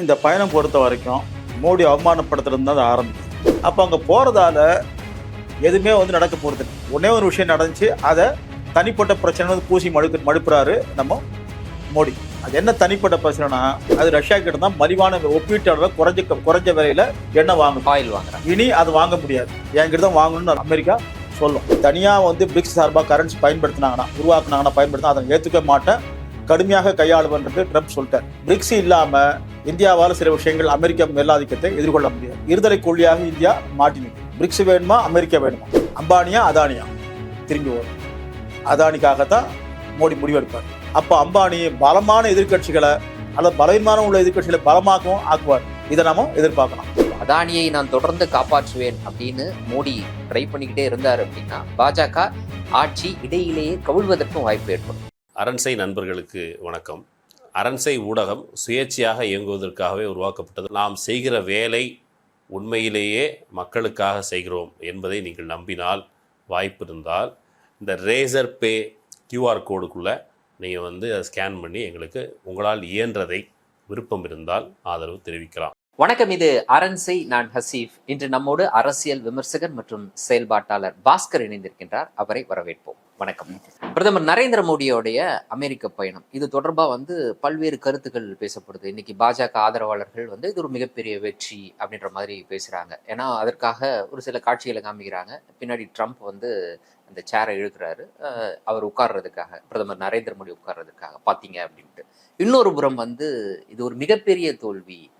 இந்த பயணம் பொறுத்த வரைக்கும் மோடி அவமானப்படுத்துறது தான் ஆரம்பிக்குது அப்போ அங்கே போகிறதால எதுவுமே வந்து நடக்க போகிறது ஒன்றே ஒரு விஷயம் நடந்துச்சு அதை தனிப்பட்ட பிரச்சனை வந்து பூசி மடுக்கு மடுப்புறாரு நம்ம மோடி. அது என்ன தனிப்பட்ட பிரச்சனைனா அது ரஷ்யா கிட்ட தான் மலிவான ஒப்பீட்டளவில் குறைஞ்ச குறைஞ்ச விலையில எண்ணெய் வாங்கணும். ஆயில் வாங்குறாங்க. இனி அது வாங்க முடியாது. என்கிட்ட தான் வாங்கணும்னு அமெரிக்கா சொல்லும். தனியாக வந்து பிரிக்ஸ் சார்பாக கரன்சி பயன்படுத்தினாங்கன்னா உருவாக்குனாங்கன்னா பயன்படுத்தினா அதை ஏற்றுக்க மாட்டேன். கடுமையாக கையாளுவன்றது ட்ரம்ப் சொல்லிட்டார். பிரிக்ஸ் இல்லாமல் இந்தியாவால் சில விஷயங்கள் அமெரிக்க மேலாதிக்கத்தை எதிர்கொள்ள முடியாது. இருதலை கொள்ளியாக இந்தியா மாட்டி பிரிக்ஸ் வேணுமா? அமெரிக்கா வேணுமா? அம்பானியா அதானியா? திரும்பி வரும். அதானிக்காகத்தான் மோடி முடிவெடுப்பார். அப்போ அம்பானி பலமான எதிர்க்கட்சிகளை அல்லது பலவீனமான உள்ள எதிர்க்கட்சிகளை பலமாகவும் ஆக்குவார். இதை நாம எதிர்பார்க்கலாம். அதானியை நான் தொடர்ந்து காப்பாற்றுவேன் அப்படின்னு மோடி ட்ரை பண்ணிக்கிட்டே இருந்தார் அப்படின்னா பாஜக ஆட்சி இடையிலேயே கவிழ்வதற்கும் வாய்ப்பு ஏற்படும். அரண்சை நண்பர்களுக்கு வணக்கம். அரண்சை ஊடகம் சுயேட்சையாக இயங்குவதற்காகவே உருவாக்கப்பட்டது. நாம் செய்கிற வேலை உண்மையிலேயே மக்களுக்காக செய்கிறோம் என்பதை நீங்கள் நம்பினால் வாய்ப்பு இருந்தால் இந்த ரேசர் பே கியூஆர் கோடுக்குள்ளே நீங்கள் வந்து அதை ஸ்கேன் பண்ணி எங்களுக்கு உங்களால் இயன்றதை விருப்பம் இருந்தால் ஆதரவு தெரிவிக்கலாம். வணக்கம் இது அரண்சை நான் ஹசீஃப். இன்று நம்மோடு அரசியல் விமர்சகர் மற்றும் செயல்பாட்டாளர் பாஸ்கர் இணைந்திருக்கின்றார். அவரை வரவேற்போம். வணக்கம். பிரதமர் நரேந்திர மோடியோடைய அமெரிக்க பயணம். இது தொடர்பாக வந்து பல்வேறு கருத்துக்கள் பேசப்படுது. இன்னைக்கு பாஜக ஆதரவாளர்கள் வந்து இது ஒரு மிகப்பெரிய வெற்றி அப்படின்ற மாதிரி பேசுறாங்க. ஏன்னா அதற்காக ஒரு சில காட்சிகளை காமிக்கிறாங்க. பின்னாடி ட்ரம்ப் வந்து அந்த சேரை இழுக்கிறாரு. அஹ் அவர் உட்கார்றதுக்காக பிரதமர் நரேந்திர மோடி உட்கார்றதுக்காக. பார்த்தீங்க அப்படின்ட்டு. இன்னொரு புறம் வந்து இது ஒரு மிகப்பெரிய தோல்வி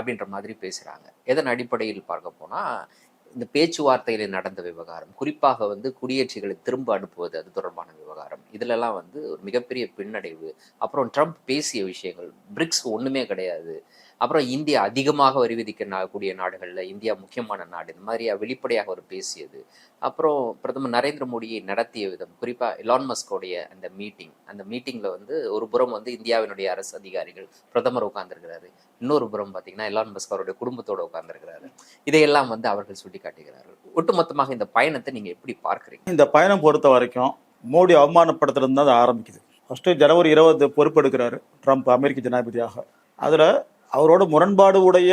அப்படின்ற மாதிரி பேசுறாங்க. எதன் அடிப்படையில் பார்க்க போனா இந்த பேச்சுவார்த்தையில் நடந்த விவகாரம் குறிப்பாக வந்து குடியேற்றிகளை திரும்ப அனுப்புவது அது தொடர்பான விவகாரம். இதுலலாம் வந்து ஒரு மிகப்பெரிய பின்னடைவு. அப்புறம் ட்ரம்ப் பேசிய விஷயங்கள். பிரிக்ஸ் ஒன்றுமே கிடையாது. அப்புறம் இந்தியா அதிகமாக வரி விதிக்கக்கூடிய நாடுகளில் நாடுகள்ல இந்தியா முக்கியமான நாடு. இந்த மாதிரி வெளிப்படையாக அவர் பேசியது. அப்புறம் பிரதமர் நரேந்திர மோடியை நடத்திய விதம். குறிப்பா எலான் மஸ்கோடைய அந்த மீட்டிங் அந்த மீட்டிங்ல வந்து ஒரு புறம் வந்து இந்தியாவினுடைய அரசு அதிகாரிகள் பிரதமர் உட்கார்ந்துருக்கிறாரு. இன்னொரு புறம் பார்த்தீங்கன்னா இலான் மஸ்க் அவருடைய குடும்பத்தோடு உட்கார்ந்துருக்கிறாரு. இதையெல்லாம் வந்து அவர்கள் சுட்டி காட்டுகிறார்கள் ஒட்டுமொத்தமாக இந்த பயணத்தை நீங்க எப்படி பார்க்குறீங்க? இந்த பயணம் பொறுத்த வரைக்கும் மோடி அவமானப்படுத்துறது தான் அது ஆரம்பிக்குது. ஃபஸ்ட்டு ஜனவரி இருபது பொறுப்பெடுக்கிறாரு ட்ரம்ப் அமெரிக்க ஜனாதிபதியாக. அதில் அவரோட முரண்பாடு உடைய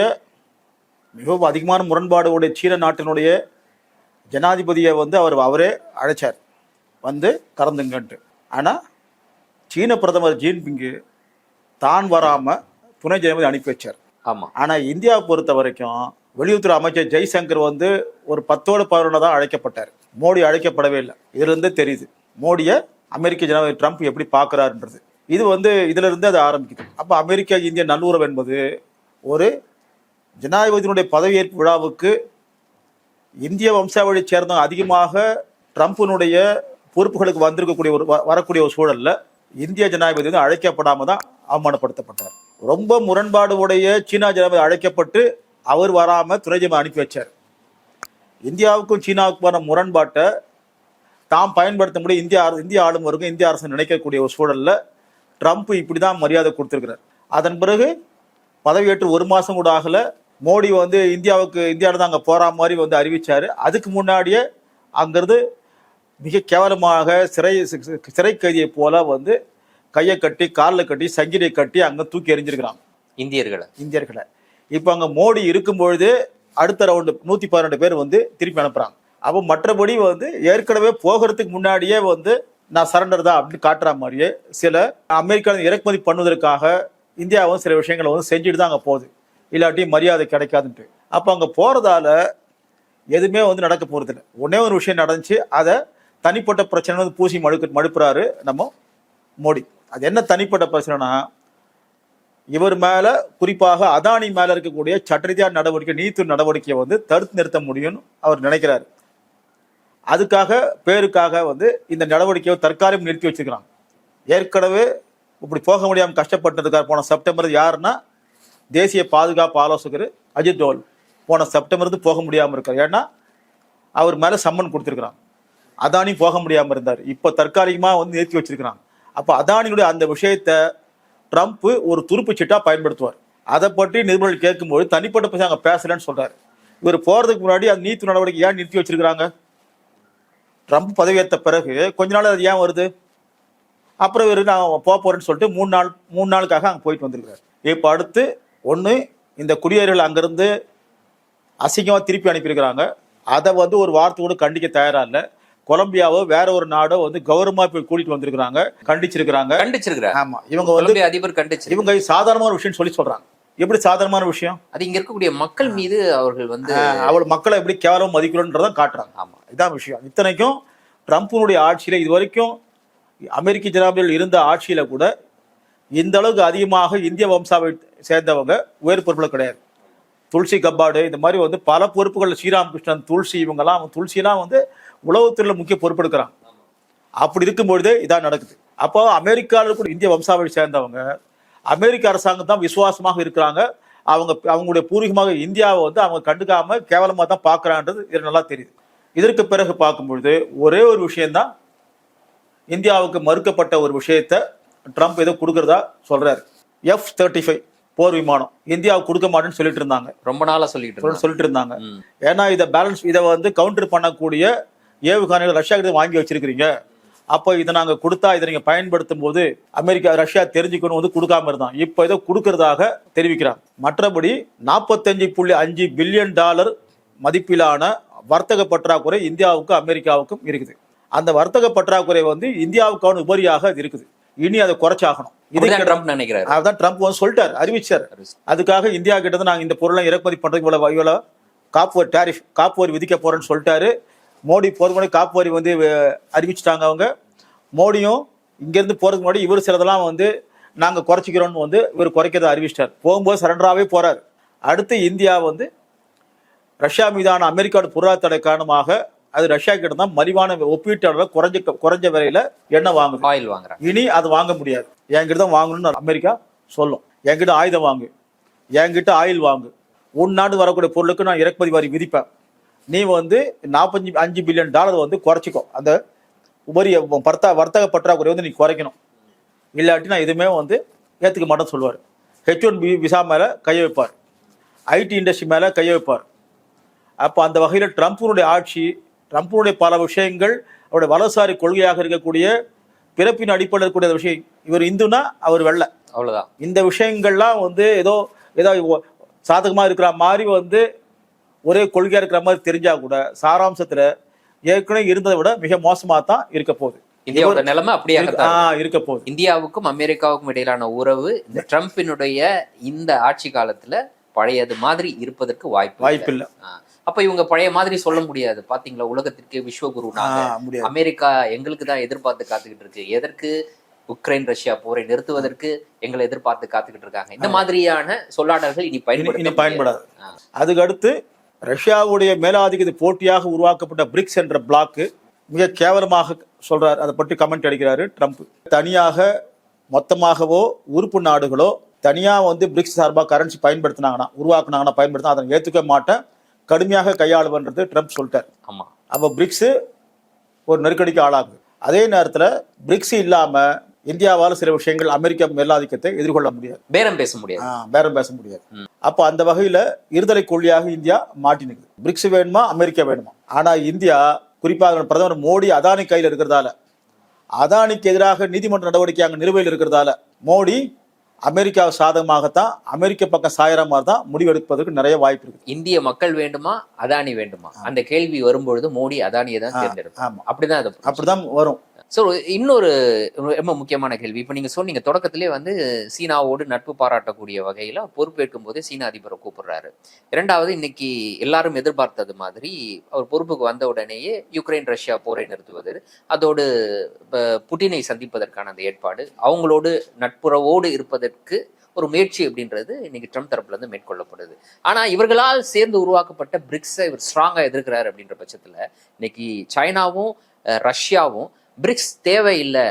மிகவும் அதிகமான முரண்பாடு உடைய சீன நாட்டினுடைய ஜனாதிபதியை வந்து அவர் அவரே அழைச்சார். வந்து கலந்துங்கன்ட்டு ஆனால் சீன பிரதமர் ஜீன்பிங்கு தான் வராமல் துணை ஜனாதிபதி அனுப்பி வச்சார். ஆமா. ஆனால் இந்தியாவை பொறுத்த வரைக்கும் வெளியுறவுத்துறை அமைச்சர் ஜெய்சங்கர் வந்து ஒரு பத்தோடு பதினொன்று தான் அழைக்கப்பட்டார். மோடி அழைக்கப்படவே இல்லை. இதுலேருந்தே தெரியுது. மோடியை அமெரிக்க ஜனாதிபதி ட்ரம்ப் எப்படி பார்க்குறாருன்றது. இது வந்து இதிலிருந்து அது ஆரம்பிக்குது. அப்போ அமெரிக்கா இந்திய நல்லுறவு என்பது ஒரு ஜனாதிபதியினுடைய பதவியேற்பு விழாவுக்கு இந்திய வம்சாவளியை சேர்ந்தவங்க அதிகமாக ட்ரம்ப்பினுடைய பொறுப்புகளுக்கு வந்திருக்கக்கூடிய ஒரு வ- வரக்கூடிய ஒரு சூழலில் இந்திய ஜனாதிபதி வந்து அழைக்கப்படாமல் தான் அவமானப்படுத்தப்பட்டார். ரொம்ப முரண்பாடு உடைய சீனா ஜனாதிபதி அழைக்கப்பட்டு அவர் வராமல் துணை அனுப்பி வச்சார். இந்தியாவுக்கும் சீனாவுக்குமான முரண்பாட்டை தாம் பயன்படுத்த இந்திய அரசு இந்திய ஆளுநருக்கும் இந்திய அரசு நினைக்கக்கூடிய ஒரு சூழல்ல ட்ரம்ப் இப்படி தான் மரியாதை கொடுத்திருக்கிறார். அதன் பிறகு பதவியேற்று ஒரு மாசம் கூட ஆகல. மோடி வந்து இந்தியாவுக்கு இந்தியாவில் தான் அங்கே போற மாதிரி வந்து அறிவிச்சாரு. அதுக்கு முன்னாடியே அங்கிருந்து மிக கேவலமாக சிறை சிறை கைதியை போல வந்து கையை கட்டி காலில் கட்டி சங்கிலியை கட்டி அங்கே தூக்கி எறிஞ்சிருக்கிறாங்க இந்தியர்களை. இந்தியர்களை. இப்போ அங்கே மோடி இருக்கும் பொழுது அடுத்த ரவுண்டு நூற்றி பதினெட்டு பேர் வந்து திருப்பி அனுப்புகிறாங்க அப்போ மற்றபடி வந்து ஏற்கனவே போகிறதுக்கு முன்னாடியே வந்து நான் சரண்டர் தான் அப்படின்னு காட்டுற மாதிரியே சில அமெரிக்கா இறக்குமதி பண்ணுவதற்காக இந்தியாவும் சில விஷயங்களை வந்து செஞ்சுட்டு தான் அங்கே போகுது. இல்லாட்டி மரியாதை கிடைக்காதுன்ட்டு. அப்போ அங்கே போகிறதால எதுவுமே வந்து நடக்க போகிறதில்ல ஒன்றே ஒரு விஷயம் நடந்துச்சு. அதை தனிப்பட்ட பிரச்சனை வந்து பூசி மடுக்கு மழுப்புறாரு நம்ம மோடி. அது என்ன தனிப்பட்ட பிரச்சனைனா இவர் மேலே குறிப்பாக அதானி மேலே இருக்கக்கூடிய சட்டரீதியான நடவடிக்கை நீதித்துறை நடவடிக்கையை வந்து தடுத்து நிறுத்த முடியும்னு அவர் நினைக்கிறாரு. அதுக்காக பேருக்காக வந்து இந்த நடவடிக்கையை தற்காலிகம் நிறுத்தி வச்சுக்கிறாங்க ஏற்கனவே இப்படி போக முடியாமல் கஷ்டப்பட்டதுக்காக போன செப்டம்பர் யாருன்னா தேசிய பாதுகாப்பு ஆலோசகர் அஜித் டோல் போன செப்டம்பர் இருந்து போக முடியாமல் இருக்கார். ஏன்னா அவர் மேலே சம்மன் கொடுத்துருக்குறாங்க. அதானி போக முடியாமல் இருந்தார். இப்போ தற்காலிகமாக வந்து நிறுத்தி வச்சிருக்கிறாங்க. அப்போ அதானியுடைய அந்த விஷயத்தை ட்ரம்ப் ஒரு துருப்பு சீட்டாக பயன்படுத்துவார். அதை பற்றி நிருபர்கள் கேட்கும்போது தனிப்பட்ட பற்றி அங்கே பேசலன்னு சொல்கிறார் இவர் போகிறதுக்கு முன்னாடி அந்த நீத்து நடவடிக்கை ஏன் நிறுத்தி வச்சிருக்கிறாங்க? ட்ரம்ப் பதவியேற்ற பிறகு கொஞ்ச நாள் அது ஏன் வருது? அப்புறம் இவர் நான் போக போறேன்னு சொல்லிட்டு மூணு நாள் மூணு நாளுக்காக அங்கே போயிட்டு வந்திருக்காரு இப்போ அடுத்து ஒன்று இந்த குடியேறிகள் அங்கேருந்து அசிங்கமாக திருப்பி அனுப்பியிருக்கிறாங்க. அதை வந்து ஒரு வார்த்தை கூட கண்டிக்க தயாரா இல்லை. கொலம்பியாவோ வேற ஒரு நாடோ வந்து கௌரவமா போய் கூட்டிட்டு வந்திருக்கிறாங்க கண்டிச்சிருக்கிறாங்க. கண்டிச்சிருக்கிறார். ஆமா இவங்க வந்து அதிபர் கண்டிச்சிரு இவங்க சாதாரணமான விஷயம் சொல்லி சொல்றாங்க. எப்படி சாதாரணமான விஷயம்? அது இங்க இருக்கக்கூடிய மக்கள் மீது அவர்கள் வந்து அவள் மக்களை எப்படி கேவலம் மதிக்கிறோன்றதான் காட்டுறாங்க. ஆமா. இதான் விஷயம். இத்தனைக்கும் ட்ரம்ப்பினுடைய ஆட்சியில இது வரைக்கும் அமெரிக்க ஜனாதிபதிகள் இருந்த ஆட்சியில கூட இந்த அளவுக்கு அதிகமாக இந்திய வம்சாவை சேர்ந்தவங்க உயர் பொறுப்புல கிடையாது. துளசி கப்பாடு இந்த மாதிரி வந்து பல பொறுப்புகள் ஸ்ரீராம் கிருஷ்ணன் துளசி இவங்கெல்லாம் துளசிலாம் வந்து உளவுத்துறையில் முக்கிய பொறுப்பெடுக்கிறாங்க அப்படி இருக்கும்பொழுதே இதான் நடக்குது. அப்போ அமெரிக்காவில் கூட இந்திய வம்சாவை சேர்ந்தவங்க அமெரிக்க அரசாங்கம் தான் விசுவாசமாக இருக்கிறாங்க. அவங்க அவங்களுடைய பூர்வீகமாக இந்தியாவை வந்து அவங்க கண்டுக்காம கேவலமாக தான் பார்க்குறான்றது இது நல்லா தெரியுது. இதற்கு பிறகு பார்க்கும்பொழுது ஒரே ஒரு விஷயம்தான். இந்தியாவுக்கு மறுக்கப்பட்ட ஒரு விஷயத்த ட்ரம்ப் ஏதோ கொடுக்கறதா சொல்றாரு. எஃப் தேர்ட்டி ஃபைவ் போர் விமானம். இந்தியாவுக்கு கொடுக்க மாட்டேன்னு சொல்லிட்டு இருந்தாங்க. ரொம்ப நாளா சொல்லிட்டு சொல்லிட்டு இருந்தாங்க. ஏன்னா இதை பேலன்ஸ் இதை வந்து கவுண்டர் பண்ணக்கூடிய ஏவுகணைகள் ரஷ்யா கிட்ட வாங்கி வச்சிருக்கிறீங்க. அப்போ இதை நாங்க கொடுத்தா இதை நீங்க பயன்படுத்தும் போது அமெரிக்கா ரஷ்யா தெரிஞ்சுக்கணும் வந்து கொடுக்காம இருந்தான். இப்போ இதை கொடுக்கறதாக தெரிவிக்கிறாங்க மற்றபடி நாற்பத்தஞ்சு புள்ளி அஞ்சு பில்லியன் டாலர் மதிப்பிலான வர்த்தக பற்றாக்குறை இந்தியாவுக்கும் அமெரிக்காவுக்கும் இருக்குது. அந்த வர்த்தக பற்றாக்குறை வந்து இந்தியாவுக்கான உபரியாக இருக்குது. இனி அதை குறைச்சாகணும். நினைக்கிறாரு. அதான் ட்ரம்ப் வந்து சொல்லிட்டார் அறிவிச்சார். அதுக்காக இந்தியா கிட்ட இருந்து நாங்க இந்த பொருளை இறக்குமதி பண்றதுக்கு இவ்வளவு இவ்வளவு காப்பு டேரிஃப் காப்பு வரி விதிக்க போறேன்னு சொல்லிட்டாரு. மோடி போறது முன்னாடி காப்பு வரி வந்து அறிவிச்சிட்டாங்க அவங்க. மோடியும் இங்கிருந்து போறதுக்கு முன்னாடி இவர் சிலதெல்லாம் வந்து நாங்க குறைச்சிக்கிறோம்னு வந்து இவர் குறைக்கிறத அறிவிச்சிட்டார். போகும்போது சரண்டராகவே போறாரு. அடுத்து இந்தியா வந்து ரஷ்யா மீதான அமெரிக்காவோட பொருளாதார தடை காரணமாக அது ரஷ்யா கிட்ட தான் மலிவான ஒப்பீட்டு அளவில் குறைஞ்ச குறைஞ்ச விலையில எண்ணெய் வாங்குது. ஆயில் வாங்குறாங்க. இனி அது வாங்க முடியாது. என்கிட்ட தான் வாங்கணும்னு அமெரிக்கா சொல்லும். என்கிட்ட ஆயுதம் வாங்கு. என்கிட்ட ஆயில் வாங்கு. உன் நாடு வரக்கூடிய பொருளுக்கு நான் இறக்குமதி வரி விதிப்பேன். நீ வந்து நாற்பஞ்சு அஞ்சு பில்லியன் டாலர் வந்து குறைச்சிக்கோ. அந்த உபரி வர்த்தக வர்த்தக பற்றாக்குறை வந்து நீ குறைக்கணும். இல்லாட்டி நான் எதுவுமே வந்து ஏற்றுக்க மாட்டேன்னு சொல்லுவார். ஹெச் ஒன் பி விசா மேலே கையை வைப்பார். ஐடி இண்டஸ்ட்ரி மேலே கையை வைப்பார். அப்போ அந்த வகையில் ட்ரம்ப்பினுடைய ஆட்சி ட்ரம்ப்பினுடைய பல விஷயங்கள் அவருடைய வலதுசாரி கொள்கையாக இருக்கக்கூடிய பிறப்பின் அடிப்படையில் இருக்கக்கூடிய விஷயம் இவர் இந்துனா அவர் வெள்ளை அவ்வளவுதான். இந்த விஷயங்கள்லாம் வந்து ஏதோ ஏதோ ஒ- சாதகமா இருக்கிற மாதிரி வந்து ஒரே கொள்கையா இருக்கிற மாதிரி தெரிஞ்சா கூட சாராம்சத்துல ஏற்கனவே இருந்ததை விட மிக மோசமா தான் இருக்க போகுது. இந்தியாவோட நிலைமை அப்படியே இருக்க- போகுது. இந்தியாவுக்கும் அமெரிக்காவுக்கும் இடையிலான உறவு இந்த ட்ரம்பினுடைய இந்த ஆட்சி காலத்துல பழையது மாதிரி இருப்பதற்கு வாய்ப்பு வாய்ப்பு இல்ல. அப்ப இவங்க பழைய மாதிரி சொல்ல முடியாது. பாத்தீங்களா? உலகத்திற்கு விஸ்வகுரு அமெரிக்கா எங்களுக்கு தான் எதிர்பார்த்து காத்துக்கிட்டு இருக்கு. எதற்கு? உக்ரைன் ரஷ்யா போரை நிறுத்துவதற்கு எங்களை எதிர்பார்த்து காத்துக்கிட்டு இருக்காங்க. இந்த மாதிரியான சொல்லாடல்கள் இனி பயன்படுத்த பயன்படாது. அதுக்கு அடுத்து ரஷ்யாவுடைய மேலாதிக்கத்து போட்டியாக உருவாக்கப்பட்ட பிரிக்ஸ் என்ற பிளாக்கு மிக கேவலமாக சொல்றார். அதை பற்றி கமெண்ட் அடிக்கிறாரு ட்ரம்ப் தனியாக மொத்தமாகவோ உறுப்பு நாடுகளோ தனியா வந்து பிரிக்ஸ் சார்பாக கரன்சி பயன்படுத்தினாங்கன்னா உருவாக்குனாங்கன்னா பயன்படுத்தினா அதை ஏத்துக்க மாட்டேன். கடுமையாக கையாளுவன்றது ட்ரம்ப் சொல்லிட்டார். ஆமா. அப்போ பிரிக்ஸ் ஒரு நெருக்கடிக்கு ஆளாகுது. அதே நேரத்துல பிரிக்ஸ் இல்லாம இந்தியாவால சில விஷயங்கள் அமெரிக்க மேலாதிக்கத்தை எதிர்கொள்ள முடியாது. பேரம் பேச முடியாது. பேரம் பேச முடியாது. அப்போ அந்த வகையில இருதலை கொள்ளியாக இந்தியா மாட்டினுக்குது பிரிக்ஸ் வேணுமா அமெரிக்கா வேணுமா? ஆனா இந்தியா குறிப்பாக பிரதமர் மோடி அதானி கையில் இருக்கிறதால அதானிக்கு எதிராக நீதிமன்ற நடவடிக்கை அங்க நிலுவையில் இருக்கிறதால மோடி அமெரிக்கா சாதகமாகத்தான் அமெரிக்க பக்கம் சாயற மாதிரி தான் முடிவெடுப்பதற்கு நிறைய வாய்ப்பு இருக்கு இந்திய மக்கள் வேண்டுமா அதானி வேண்டுமா? அந்த கேள்வி வரும்பொழுது மோடி அதானியை தான் தேர்ந்தெடுப்பார். ஆமா. அப்படிதான் அப்படிதான் வரும். ஸோ இன்னொரு ரொம்ப முக்கியமான கேள்வி. இப்போ நீங்க சொன்னீங்க தொடக்கத்திலே வந்து சீனாவோடு நட்பு பாராட்டக்கூடிய வகையில பொறுப்பேற்கும் போதே சீன அதிபரை கூப்பிடுறாரு. இரண்டாவது இன்னைக்கு எல்லாரும் எதிர்பார்த்தது மாதிரி அவர் பொறுப்புக்கு வந்த உடனேயே யுக்ரைன் ரஷ்யா போரை நிறுத்துவது அதோடு புட்டினை சந்திப்பதற்கான அந்த ஏற்பாடு அவங்களோடு நட்புறவோடு இருப்பதற்கு ஒரு முயற்சி அப்படின்றது இன்னைக்கு ட்ரம்ப் தரப்புல இருந்து மேற்கொள்ளப்படுது. ஆனா இவர்களால் சேர்ந்து உருவாக்கப்பட்ட பிரிக்ஸை இவர் ஸ்ட்ராங்கா எதிர்க்கிறாரு அப்படின்ற பட்சத்துல இன்னைக்கு சைனாவும் ரஷ்யாவும் பிரிக்ஸ் தேவையில்லை.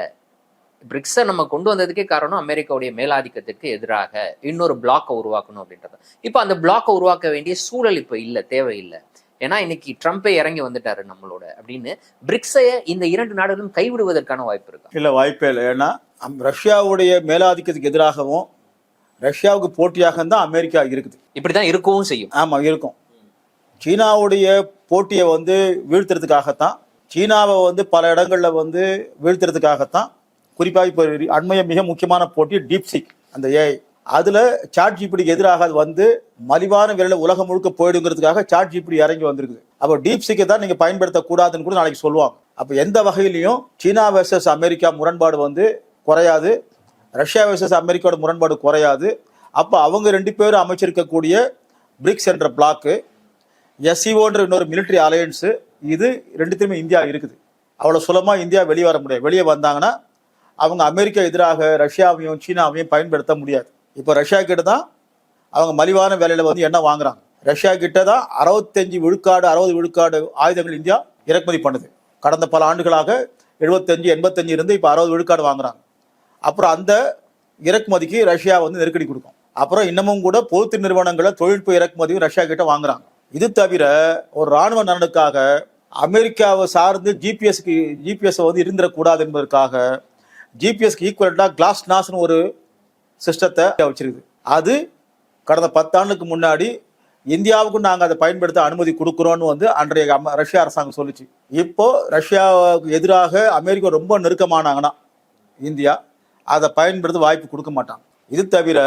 பிரிக்ஸை நம்ம கொண்டு வந்ததுக்கே காரணம் அமெரிக்காவுடைய மேலாதிக்கத்திற்கு எதிராக இன்னொரு பிளாக்கை உருவாக்கணும் அப்படின்றது. இப்போ அந்த பிளாக்கை உருவாக்க வேண்டிய சூழல் இப்போ இல்லை தேவையில்லை. ஏன்னா இன்னைக்கு ட்ரம்ப்பே இறங்கி வந்துட்டாரு நம்மளோட அப்படின்னு பிரிக்ஸை இந்த இரண்டு நாடுகளும் கைவிடுவதற்கான வாய்ப்பு இருக்கா? இல்ல வாய்ப்பே இல்லை. ஏன்னா ரஷ்யாவுடைய மேலாதிக்கத்துக்கு எதிராகவும் ரஷ்யாவுக்கு போட்டியாக தான் அமெரிக்கா இருக்குது. இப்படிதான் இருக்கவும் செய்யும். ஆமா இருக்கும். சீனாவுடைய போட்டியை வந்து வீழ்த்துறதுக்காகத்தான் சீனாவை வந்து பல இடங்களில் வந்து வீழ்த்துறதுக்காகத்தான் குறிப்பாக இப்போ அண்மைய மிக முக்கியமான போட்டி டீப்சிக் அந்த ஏஐ அதில் சாட் ஜிபிடிக்கு எதிராக அது வந்து மலிவான விலையில் உலகம் முழுக்க போயிடுங்கிறதுக்காக சாட் ஜிபிடி இறங்கி வந்திருக்குது. அப்போ டீப்சிக்கை தான் நீங்கள் பயன்படுத்தக்கூடாதுன்னு கூட நாளைக்கு சொல்லுவாங்க. அப்போ எந்த வகையிலையும் சீனா வெர்சஸ் அமெரிக்கா முரண்பாடு வந்து குறையாது. ரஷ்யா வெர்சஸ் அமெரிக்காவோட முரண்பாடு குறையாது. அப்போ அவங்க ரெண்டு பேரும் அமைச்சிருக்கக்கூடிய பிரிக்ஸ் என்ற பிளாக்கு எஸ்சிஓன்ற இன்னொரு மிலிட்டரி அலையன்ஸு இது ரெண்டுத்தையுமே இந்தியா இருக்குது. அவ்வளோ சுலமாக இந்தியா வெளியே வர முடியாது. வெளியே வந்தாங்கன்னா அவங்க அமெரிக்கா எதிராக ரஷ்யாவையும் சீனாவையும் பயன்படுத்த முடியாது. இப்போ ரஷ்யா கிட்ட தான் அவங்க மலிவான விலையில் வந்து என்ன வாங்குறாங்க. ரஷ்யா கிட்ட தான் அறுபத்தஞ்சு விழுக்காடு அறுபது விழுக்காடு ஆயுதங்கள் இந்தியா இறக்குமதி பண்ணுது. கடந்த பல ஆண்டுகளாக எழுபத்தஞ்சு எண்பத்தஞ்சு இருந்து இப்போ அறுபது விழுக்காடு வாங்குறாங்க. அப்புறம் அந்த இறக்குமதிக்கு ரஷ்யா வந்து நெருக்கடி கொடுக்கும். அப்புறம் இன்னமும் கூட பொது நிறுவனங்களை தொழில்நுட்ப இறக்குமதியும் ரஷ்யா கிட்ட வாங்குறாங்க. இது தவிர ஒரு ராணுவ நலனுக்காக அமெரிக்காவை சார்ந்து ஜிபிஎஸ்க்கு ஜிபிஎஸ் வந்து இருந்துடக்கூடாது என்பதற்காக ஜிபிஎஸ்க்கு ஈக்குவலட்டாக கிளாஸ் நாஸ்னு ஒரு சிஸ்டத்தை வச்சிருக்குது. அது கடந்த பத்தாண்டுக்கு முன்னாடி இந்தியாவுக்கும் நாங்கள் அதை பயன்படுத்த அனுமதி கொடுக்குறோன்னு வந்து அன்றைய ரஷ்யா அரசாங்கம் சொல்லுச்சு. இப்போ ரஷ்யாவுக்கு எதிராக அமெரிக்கா ரொம்ப நெருக்கமானாங்கன்னா இந்தியா அதை பயன்படுத்த வாய்ப்பு கொடுக்க மாட்டாங்க இது தவிர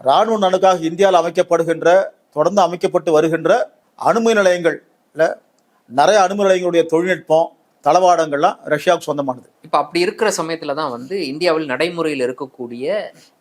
இராணுவ நலனுக்காக இந்தியாவில் அமைக்கப்படுகின்ற தொடர்ந்து அமைக்கப்பட்டு வருகின்ற அணுமின் நிலையங்களில் நிறைய அணுமின் நிலையங்களுடைய தொழில்நுட்பம் தளவாடங்கள்லாம் ரஷ்யாவுக்கு சொந்தமானது. இப்ப அப்படி இருக்கிற சமயத்துல தான் வந்து இந்தியாவில் நடைமுறையில் இருக்கக்கூடிய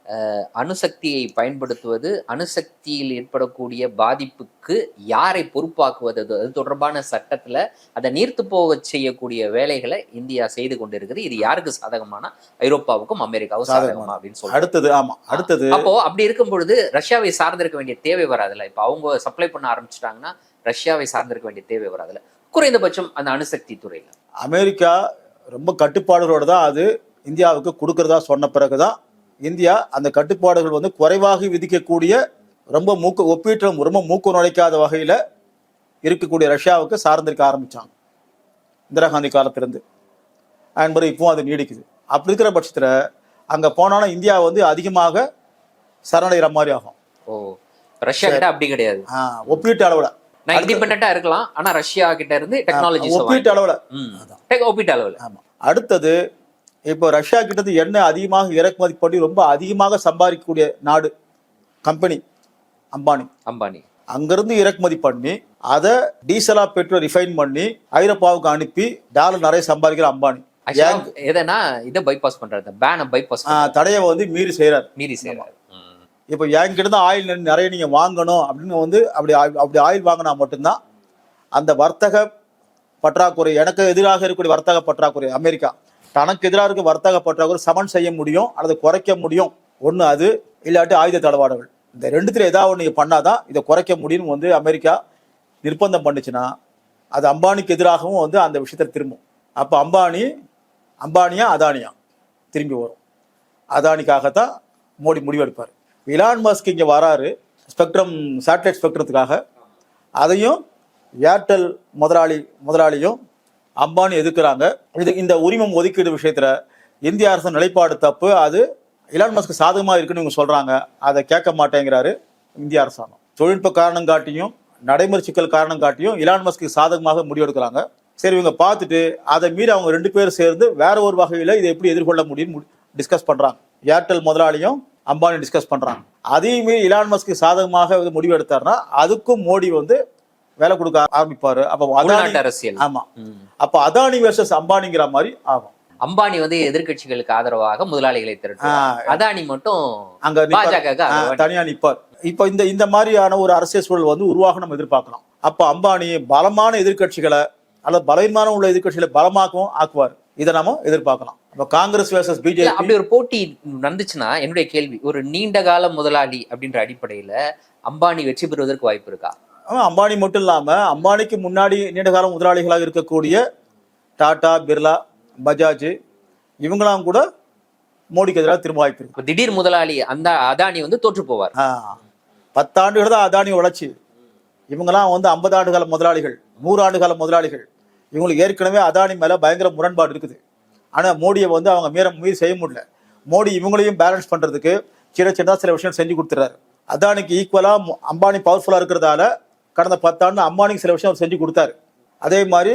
அஹ், அணுசக்தியை பயன்படுத்துவது அணுசக்தியில் ஏற்படக்கூடிய பாதிப்புக்கு யாரை பொறுப்பாக்குவது அது தொடர்பான சட்டத்துல அதை நீர்த்து போக செய்யக்கூடிய வேலைகளை இந்தியா செய்து கொண்டிருக்குது. இது யாருக்கு சாதகமான? ஐரோப்பாவுக்கும் அமெரிக்காவுக்கும் சாதகமா அப்படின்னு சொல்றாங்க. அடுத்தது ஆமா அடுத்தது அப்போ அப்படி இருக்கும் பொழுது ரஷ்யாவை சார்ந்திருக்க வேண்டிய தேவை வராதுல்ல. இப்ப அவங்க சப்ளை பண்ண ஆரம்பிச்சிட்டாங்கன்னா ரஷ்யாவை சார்ந்திருக்க வேண்டிய தேவை வராதுல்ல. குறைந்தபட்சம் அந்த அணுசக்தி துறையில. அமெரிக்கா ரொம்ப கட்டுப்பாடுகளோட தான் அது இந்தியாவுக்கு கொடுக்கறதா சொன்ன பிறகுதான் இந்தியா அந்த கட்டுப்பாடுகள் வந்து குறைவாக விதிக்கக்கூடிய ரொம்ப மூக்கு ஒப்பீட்டு ரொம்ப மூக்கு நுழைக்காத வகையில இருக்கக்கூடிய ரஷ்யாவுக்கு சார்ந்திருக்க ஆரம்பிச்சாங்க. இந்திரா காந்தி காலத்திலிருந்து. என்பது இப்பவும் அது நீடிக்குது. அப்படி இருக்கிற பட்சத்துல அங்க போனாலும் இந்தியா வந்து அதிகமாக சரணடைகிற மாதிரி ஆகும். ஓ ரஷ்யா அப்படி கிடையாது. ஆஹ் ஒப்பீட்டு அளவுல நான் இண்டிபெண்டா இருக்கலாம் ஆனா ரஷ்யா கிட்ட இருந்து டெக்னாலஜி ஒப்பீட்டு அளவுல. ஒப்பீட்டு அளவுல. ஆமா. அடுத்தது இப்போ ரஷ்யா கிட்டது எண்ணெய் அதிகமாக இறக்குமதி பண்ணி ரொம்ப அதிகமாக சம்பாதிக்கக்கூடிய நாடு கம்பெனி அம்பானி. அம்பானி. அங்கிருந்து இறக்குமதி பண்ணி அதை டீசலா பெட்ரோல் ரிஃபைன் பண்ணி ஐரோப்பாவுக்கு அனுப்பி டாலர் நிறைய சம்பாதிக்கிற அம்பானி. எதனா இதை பைபாஸ் பண்றாரு பேனை பைபாஸ் ஆஹ், தடையை வந்து மீறி செய்யறாரு மீறி செய்யறாரு. இப்போ என்கிட்ட தான் ஆயில் நிறைய நீங்கள் வாங்கணும் அப்படின்னு வந்து அப்படி அப்படி ஆயில் வாங்கினா மட்டும்தான் அந்த வர்த்தக பற்றாக்குறை எனக்கு எதிராக இருக்கக்கூடிய வர்த்தக பற்றாக்குறை அமெரிக்கா தனக்கு எதிராக இருக்க வர்த்தக பற்றாக்குறை சமன் செய்ய முடியும் அல்லது குறைக்க முடியும். ஒன்று அது இல்லாட்டி ஆயுத தளவாடங்கள். இந்த ரெண்டுத்தில் ஏதாவது ஒன்று நீங்கள் பண்ணாதான் இதை குறைக்க முடியும்னு வந்து அமெரிக்கா நிர்பந்தம் பண்ணுச்சுன்னா அது அம்பானிக்கு எதிராகவும் வந்து அந்த விஷயத்தில் திரும்பும். அப்போ அம்பானி அம்பானியா அதானியா திரும்பி வரும். அதானிக்காகத்தான் மோடி முடிவெடுப்பார். இலான் மஸ்க் இங்கே வராரு ஸ்பெக்ட்ரம் சேட்டலைட் ஸ்பெக்ட்ரத்துக்காக. அதையும் ஏர்டெல் முதலாளி முதலாளியும் அம்பானி எதிர்க்கிறாங்க. இது இந்த உரிமம் ஒதுக்கீடு விஷயத்தில் இந்திய அரசு நிலைப்பாடு தப்பு. அது இலான் மஸ்க் சாதகமாக இருக்குன்னு இவங்க சொல்கிறாங்க அதை கேட்க மாட்டேங்கிறாரு இந்திய அரசாங்கம். தொழில்நுட்ப காரணம் காட்டியும் நடைமுறை சிக்கல் காரணம் காட்டியும் இலான் மஸ்க்கு சாதகமாக முடிவெடுக்கிறாங்க. சரி இவங்க பார்த்துட்டு அதை மீறி அவங்க ரெண்டு பேரும் சேர்ந்து வேற ஒரு வகையில் இதை எப்படி எதிர்கொள்ள முடியும் டிஸ்கஸ் பண்ணுறாங்க ஏர்டெல் முதலாளியும் அம்பானி டிஸ்கஸ் பண்றாங்க. அதையும் மீறி இலான் மஸ்க்கு சாதகமாக வந்து முடிவு எடுத்தாருன்னா அதுக்கும் மோடி வந்து வேலை கொடுக்க ஆரம்பிப்பாரு. அப்ப அதானி அரசியல். ஆமா. அப்ப அதானி வெர்சஸ் அம்பானிங்கிற மாதிரி ஆகும். அம்பானி வந்து எதிர்க்கட்சிகளுக்கு ஆதரவாக முதலாளிகளை திரட்டுவார். அதானி மட்டும் அங்க. பாஜக தனியா நிப்பார். இப்ப இந்த இந்த மாதிரியான ஒரு அரசியல் சூழல் வந்து உருவாக நம்ம எதிர்பார்க்கலாம். அப்ப அம்பானி பலமான எதிர்க்கட்சிகளை அல்லது பலவீனமான உள்ள எதிர்க்கட்சிகளை பலமாக்கவும் ஆக்குவார். இதை நாம எதிர்பார்க்கலாம். இப்ப காங்கிரஸ் வெர்சஸ் பிஜேபி அப்படி ஒரு போட்டி நடந்துச்சுன்னா என்னுடைய கேள்வி ஒரு நீண்ட கால முதலாளி அப்படின்ற அடிப்படையில அம்பானி வெற்றி பெறுவதற்கு வாய்ப்பு இருக்கா? அம்பானி மட்டும் இல்லாம அம்பானிக்கு முன்னாடி நீண்ட கால முதலாளிகளாக இருக்கக்கூடிய டாடா பிர்லா பஜாஜ் இவங்களாம் கூட மோடிக்கு எதிராக திரும்ப வாய்ப்பு இருக்கு. இப்ப திடீர் முதலாளி அந்த அதானி வந்து தோற்று போவார். பத்தாண்டுகள் தான் அதானி வளர்ச்சி இவங்கெல்லாம் வந்து ஐம்பது ஆண்டு கால முதலாளிகள் நூறு ஆண்டு கால முதலாளிகள். இவங்களுக்கு ஏற்கனவே அதானி மேலே பயங்கர முரண்பாடு இருக்குது. ஆனால் மோடியை வந்து அவங்க மீற மீறி செய்ய முடியல. மோடி இவங்களையும் பேலன்ஸ் பண்ணுறதுக்கு சின்ன சின்னதாக சில விஷயம் செஞ்சு கொடுத்துறாரு. அதானிக்கு ஈக்குவலாக அம்பானி பவர்ஃபுல்லாக இருக்கிறதால கடந்த பத்தாண்டு அம்பானிக்கு சில விஷயம் அவர் செஞ்சு கொடுத்தாரு. அதே மாதிரி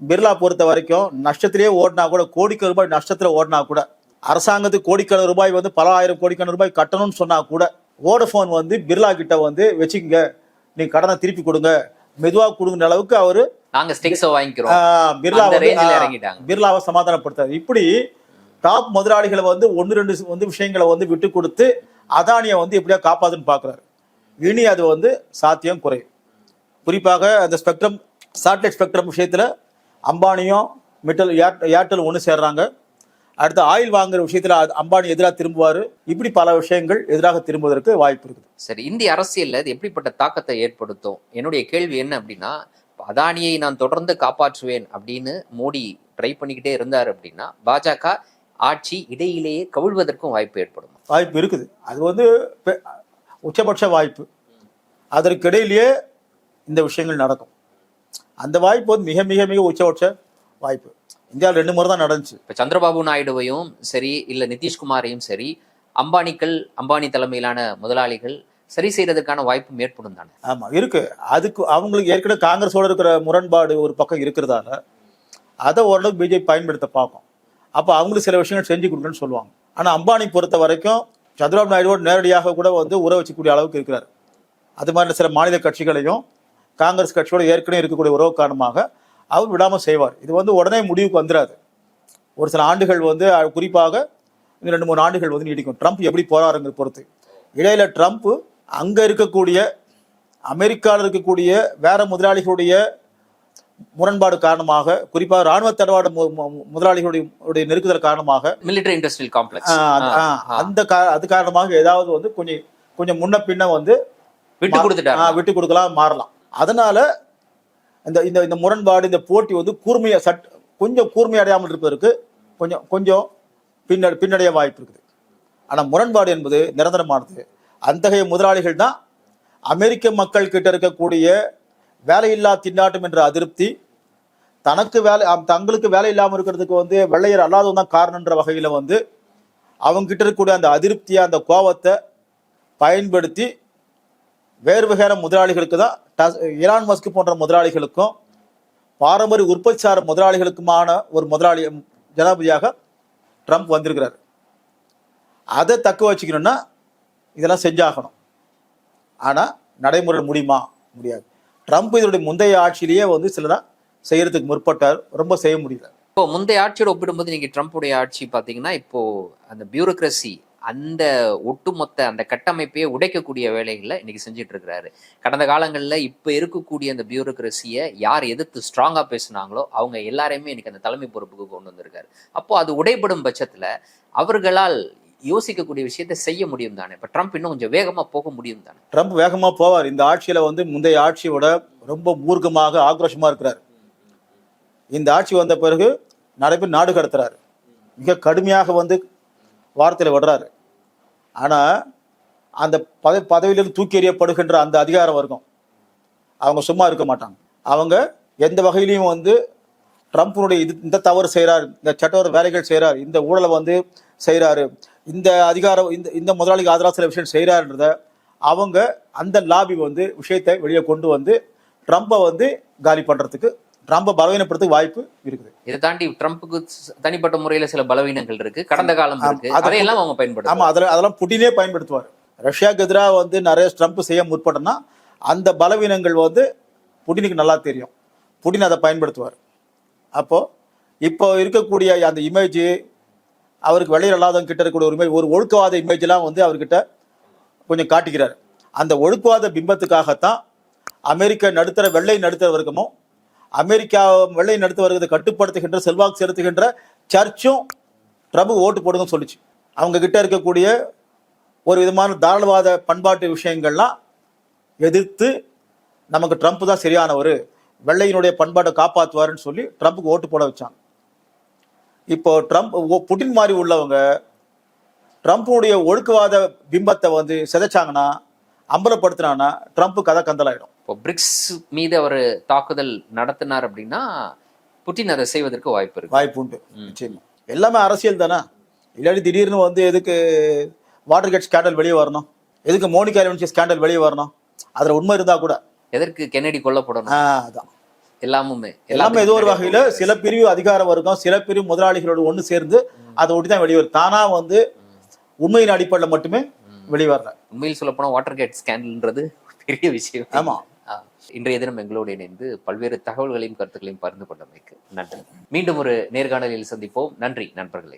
பிர்லா பொறுத்த வரைக்கும் நஷ்டத்திலேயே ஓடினா கூட கோடிக்கு ரூபாய் நஷ்டத்தில் ஓடினா கூட அரசாங்கத்துக்கு கோடிக்கணக்கான ரூபாய் வந்து பல ஆயிரம் கோடிக்கணக்கான ரூபாய் கட்டணும்னு சொன்னால் கூட ஓடஃபோன் வந்து பிர்லா கிட்ட வந்து வச்சுக்கங்க. நீங்கள் கடனை திருப்பி கொடுங்க. மெதுவாக கொடுங்கிற அளவுக்கு அவர் நாங்க ஸ்டிக்ஸை வாங்கிக்கிறோம். பிர்லா பிர்லாவை சமாதானப்படுத்தாரு இப்படி டாப் முதலாளிகளை வந்து ஒன்று ரெண்டு வந்து விஷயங்களை வந்து விட்டு கொடுத்து அதானியை வந்து எப்படியா காப்பாத்துன்னு பார்க்குறாரு இனி அது வந்து சாத்தியம் குறையும் குறிப்பாக அந்த ஸ்பெக்ட்ரம் சேட்டலைட் ஸ்பெக்ட்ரம் விஷயத்தில் அம்பானியும் மிட்டல் ஏர் ஏர்டெல் ஒன்று சேர்றாங்க. அடுத்து ஆயில் வாங்குற விஷயத்தில் அம்பானி எதிராக திரும்புவார். இப்படி பல விஷயங்கள் எதிராக திரும்புவதற்கு வாய்ப்பு இருக்குது. சரி இந்திய அரசியல்ல இது எப்படிப்பட்ட தாக்கத்தை ஏற்படுத்தும்? என்னுடைய கேள்வி என்ன அப்படின்னா அதானியை நான் தொடர்ந்து காப்பாற்றுவேன் அப்படின்னு மோடி ட்ரை பண்ணிக்கிட்டே இருந்தார் அப்படின்னா பாஜக ஆட்சி இடையிலேயே கவிழ்வதற்கும் வாய்ப்பு ஏற்படும். வாய்ப்பு இருக்குது. அது வந்து உச்சபட்ச வாய்ப்பு. அதற்கிடையிலேயே இந்த விஷயங்கள் நடக்கும். அந்த வாய்ப்பு வந்து மிக மிக மிக உச்சபட்ச வாய்ப்பு. இந்தியாவில் ரெண்டு முறை தான் நடந்துச்சு. இப்ப சந்திரபாபு நாயுடுவையும் சரி இல்ல நிதிஷ்குமாரையும் சரி அம்பானிக்கள் அம்பானி தலைமையிலான முதலாளிகள் சரி செய்யறதுக்கான வாய்ப்பும் ஏற்படும் தானே? ஆமா இருக்கு. அதுக்கு அவங்களுக்கு ஏற்கனவே காங்கிரஸோட இருக்கிற முரண்பாடு ஒரு பக்கம் இருக்கிறதால அதை ஓரளவுக்கு பிஜேபி பயன்படுத்த பார்க்கும். அப்போ அவங்களுக்கு சில விஷயங்கள் செஞ்சு கொடுக்குன்னு சொல்லுவாங்க. ஆனால் அம்பானி பொறுத்த வரைக்கும் சந்திரபாபு நாயுடுவோடு நேரடியாக கூட வந்து உற வச்சுக்கூடிய அளவுக்கு இருக்கிறார். அது மாதிரி சில மாநில கட்சிகளையும் காங்கிரஸ் கட்சியோட ஏற்கனவே இருக்கக்கூடிய உறவு காரணமாக அவர் விடாமல் செய்வார். இது வந்து உடனே முடிவுக்கு வந்துடாது ஒரு சில ஆண்டுகள் வந்து குறிப்பாக இந்த ரெண்டு மூணு ஆண்டுகள் வந்து நீடிக்கும். ட்ரம்ப் எப்படி போறாருங்கிற பொறுத்து. இடையில ட்ரம்ப் அங்க இருக்கக்கூடிய அமெரிக்காவில் இருக்கக்கூடிய வேற முதலாளிகளுடைய முரண்பாடு காரணமாக குறிப்பாக ராணுவ தடவாட முதலாளிகளுடைய நெருக்குதல் காரணமாக மிலிட்டரி இண்டஸ்ட்ரியல் காம்ப்ளெக்ஸ் அந்த- அது காரணமாக ஏதாவது வந்து கொஞ்சம் கொஞ்சம் முன்ன பின்ன வந்து விட்டு கொடுத்துட்டாரு ஆஹ், விட்டு கொடுக்கலாம் மாறலாம். அதனால இந்த இந்த இந்த முரண்பாடு இந்த போட்டி வந்து கூர்மையா சட் கொஞ்சம் கூர்மை அடையாமல் இருப்பதற்கு கொஞ்சம் கொஞ்சம் பின்ன பின்னடைய வாய்ப்பு இருக்குது. ஆனா முரண்பாடு என்பது நிரந்தரமானது. அத்தகைய முதலாளிகள் தான் அமெரிக்க மக்கள் கிட்ட இருக்கக்கூடிய வேலையில்லா திண்டாட்டம் என்ற அதிருப்தி தனக்கு வேலை அம், தங்களுக்கு வேலை இல்லாமல் இருக்கிறதுக்கு வந்து வெள்ளையர் அல்லாதவன் தான் காரணன்ற வகையில் வந்து அவங்க கிட்ட இருக்கக்கூடிய அந்த அதிருப்தியை அந்த கோபத்தை பயன்படுத்தி வேறு வகையான முதலாளிகளுக்கு தான் டஸ்- எலான் மஸ்க் போன்ற முதலாளிகளுக்கும் பாரம்பரிய உற்பத்தி சார முதலாளிகளுக்குமான ஒரு முதலாளி ஜனாதிபதியாக ட்ரம்ப் வந்திருக்கிறார். அதை தக்க வச்சுக்கணும்னா இதெல்லாம் செஞ்சாகணும். ஆனால் நடைமுறை முடியுமா? முடியாது. ட்ரம்ப் இதனுடைய முந்தைய ஆட்சியிலேயே வந்து சிலதான் செய்யறதுக்கு முற்பட்டார். ரொம்ப செய்ய முடியல. இப்போ முந்தைய ஆட்சியோட ஒப்பிடும்போது நீங்கள் ட்ரம்ப்புடைய ஆட்சி பார்த்தீங்கன்னா இப்போ அந்த பியூரோக்ரசி அந்த ஒட்டுமொத்த அந்த கட்டமைப்பையே உடைக்கக்கூடிய வேலைகளை இன்னைக்கு செஞ்சுட்டு இருக்கிறாரு. கடந்த காலங்களில் இப்போ இருக்கக்கூடிய அந்த பியூரோக்ரஸியை யார் எதிர்த்து ஸ்ட்ராங்காக பேசுனாங்களோ அவங்க எல்லாரையுமே இன்னைக்கு அந்த தலைமை பொறுப்புக்கு கொண்டு வந்திருக்காரு. அப்போ அது உடைபடும் பட்சத்தில் அவர்களால் யோசிக்கக்கூடிய விஷயத்தை செய்ய முடியும் தானே இப்ப ட்ரம்ப் இன்னும் கொஞ்சம் வேகமா போக முடியும் தானே ட்ரம்ப் வேகமா போவார். இந்த ஆட்சியில வந்து முந்தைய ஆட்சியோட ரொம்ப மூர்க்கமாக ஆக்ரோஷமா இருக்கிறார். இந்த ஆட்சி வந்த பிறகு நிறைய பேர் நாடு கடத்துறாரு. மிக கடுமையாக வந்து வார்த்தையில விடுறாரு. ஆனா அந்த பத பதவியிலிருந்து தூக்கி எறியப்படுகின்ற அந்த அதிகார வர்க்கம் அவங்க சும்மா இருக்க மாட்டாங்க. அவங்க எந்த வகையிலையும் வந்து ட்ரம்ப்னுடைய இது இந்த தவறு செய்றார் இந்த சட்டவர வேலைகள் செய்றார் இந்த ஊழலை வந்து செய்றாரு இந்த அதிகாரம் இந்த இந்த முதலாளிக்கு ஆதரவாக சில விஷயம் செய்கிறாருன்றத அவங்க அந்த லாபி வந்து விஷயத்தை வெளியே கொண்டு வந்து ட்ரம்ப்பை வந்து காலி பண்றதுக்கு ட்ரம்ப்பை பலவீனப்படுறதுக்கு வாய்ப்பு இருக்குது. இதை தாண்டி ட்ரம்ப்புக்கு தனிப்பட்ட முறையில சில பலவீனங்கள் இருக்கு கடந்த காலம் அதையெல்லாம் அவங்க பயன்படுத்தும் ஆமா அதில் அதெல்லாம் புட்டினே பயன்படுத்துவார். ரஷ்யாவுக்கு எதிராக வந்து நிறைய ட்ரம்ப் செய்ய முற்பட்டனா அந்த பலவீனங்கள் வந்து புட்டினுக்கு நல்லா தெரியும். புட்டின் அதை பயன்படுத்துவார். அப்போ இப்போ இருக்கக்கூடிய அந்த இமேஜ் அவருக்கு வெளியில் இல்லாதவங்க கிட்ட இருக்கக்கூடிய ஒரு image, ஒரு ஒழுக்கவாத இமேஜ்லாம் வந்து அவர்கிட்ட கொஞ்சம் காட்டுகிறார் அந்த ஒழுக்கவாத பிம்பத்துக்காகத்தான் அமெரிக்க நடுத்தர வெள்ளை நடுத்தர வர்க்கமும் அமெரிக்கா வெள்ளை நடுத்தர வர்க்கத்தை கட்டுப்படுத்துகின்ற செல்வாக்கு செலுத்துகின்ற சர்ச்சும் ட்ரம்ப் ஓட்டு போடுங்கன்னு சொல்லிச்சு. அவங்க கிட்ட இருக்கக்கூடிய ஒரு விதமான தாராளவாத பண்பாட்டு விஷயங்கள்லாம் எதிர்த்து நமக்கு ட்ரம்ப் தான் சரியானவர். வெள்ளையினுடைய பண்பாட்டை காப்பாற்றுவாருன்னு சொல்லி ட்ரம்ப்புக்கு ஓட்டு போட வச்சாங்க. இப்போ ட்ரம்ப் புட்டின் மாதிரி உள்ளவங்க ட்ரம்ப்புடைய ஒழுக்கவாத பிம்பத்தை வந்து சிதைச்சாங்கன்னா அம்பலப்படுத்தினாங்கன்னா ட்ரம்ப் கதை கந்தலாயிடும். இப்போ பிரிக்ஸ் மீது அவர் தாக்குதல் நடத்தினார் அப்படின்னா புட்டின் அதை செய்வதற்கு வாய்ப்பு இருக்கு. வாய்ப்பு உண்டு. நிச்சயமா. எல்லாமே அரசியல் தானே? இல்லாட்டி திடீர்னு வந்து எதுக்கு வாட்டர் கேட் ஸ்கேண்டல் வெளியே வரணும்? எதுக்கு மோனிகா லெவின்சி ஸ்கேண்டல் வெளியே வரணும்? அதுல உண்மை இருந்தா கூட. எதற்கு கென்னடி கொல்லப்படணும்? அதான். எல்லாமுமே. எல்லாமே ஏதோ ஒரு வகையில சில பிரிவு அதிகார வர்க்கம் சில பிரிவு முதலாளிகளோட ஒண்ணு சேர்ந்து அதை ஒட்டி தான் வெளியே தானா வந்து உண்மையின் அடிப்படையில் மட்டுமே வெளியே வரல உண்மையில் சொல்ல போனா வாட்டர் கேட் ஸ்கேண்டல்ன்றது பெரிய விஷயம். ஆமா. இன்றைய தினம் எங்களோடு இணைந்து பல்வேறு தகவல்களையும் கருத்துக்களையும் பகிர்ந்து கொண்டமைக்கு நன்றி. மீண்டும் ஒரு நேர்காணலில் சந்திப்போம். நன்றி நண்பர்களே.